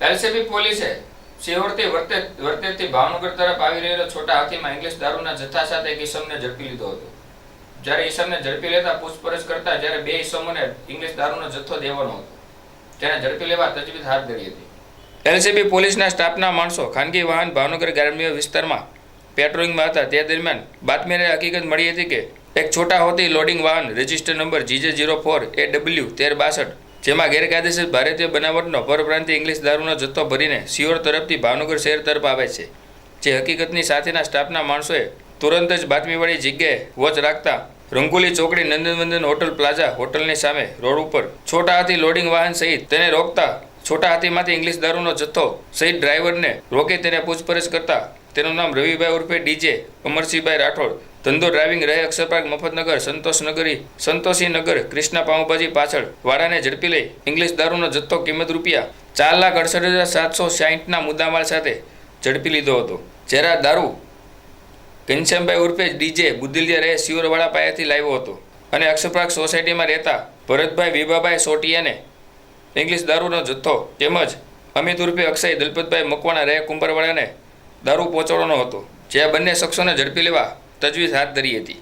LCB પોલીસે સિહોરથી વર્તે વર્તેથી ભાવનગર તરફ આવી રહેલો છોટા હાથીમાં ઇંગ્લિશ દારૂના જથ્થા સાથે એક ઈસમને ઝડપી લીધો હતો. જ્યારે ઈસમને ઝડપી લેતા પૂછપરછ કરતા જ્યારે બે ઈસમોને ઇંગ્લિશ દારૂનો જથ્થો દેવાનો હતો, તેને ઝડપી લેવા તજવીજ હાથ ધરી હતી. એલસીબી પોલીસના સ્ટાફના માણસો ખાનગી વાહન ભાવનગર ગ્રામ્ય વિસ્તારમાં પેટ્રોલિંગમાં હતા. તે દરમિયાન બાતમીને હકીકત મળી હતી કે એક છોટા હોતી લોડિંગ વાહન register number GJ zero four A W તેર બાસઠ જેમાં ગેરકાયદેસર ભારતીય બનાવટનો પરપ્રાંતિય ઇંગ્લિશ દારૂનો જથ્થો ભરીને સિયોર તરફથી ભાવનગર શહેર તરફ આવે છે, જે હકીકતની સાથેના સ્ટાફના માણસોએ તુરંત જ બાતમીવાળી જગ્યાએ વોચ રાખતા રંગોલી ચોકડી નંદનવંદન હોટલ પ્લાઝા હોટલની સામે રોડ ઉપર છોટા હાથી લોડિંગ વાહન સહિત તેને રોકતા છોટા હાથીમાંથી ઇંગ્લિશ દારૂનો જથ્થો સહિત ડ્રાઈવરને રોકી તેને પૂછપરછ કરતા, તેનું નામ રવિભાઈ ઉર્ફે ડીજે અમરસિંહભાઈ રાઠોડ ધંધો ડ્રાઇવિંગ રહે અક્ષરપાર્ક મફતનગર સંતોષનગરી સંતોષીનગર, કૃષ્ણા પાઉંભાજી પાછળ. વાડાને ઝડપી લઈ ઇંગ્લિશ દારૂનો જથ્થો કિંમત રૂપિયા ચાર લાખ અડસઠ હજાર સાતસો સાહીઠના મુદ્દામાલ સાથે ઝડપી લીધો હતો. જ્યારે દારૂ ઘનશ્યામભાઈ ઉર્ફે ડીજે બુદ્ધિલિયા રહે સિયોરવાળા પાસેથી લાવ્યો હતો. અને અક્ષરપાર્ક સોસાયટીમાં રહેતા ભરતભાઈ વિભાભાઈ સોટિયાને ઇંગ્લિશ દારૂનો જથ્થો તેમજ અમિત ઉર્ફે અક્ષય દલપતભાઈ મકવાણા રહે કુંભરવાળાને દારૂ પહોંચાડવાનો હતો. જે બંને શખ્સોને ઝડપી લેવા તજવીજ હાથ ધરી હતી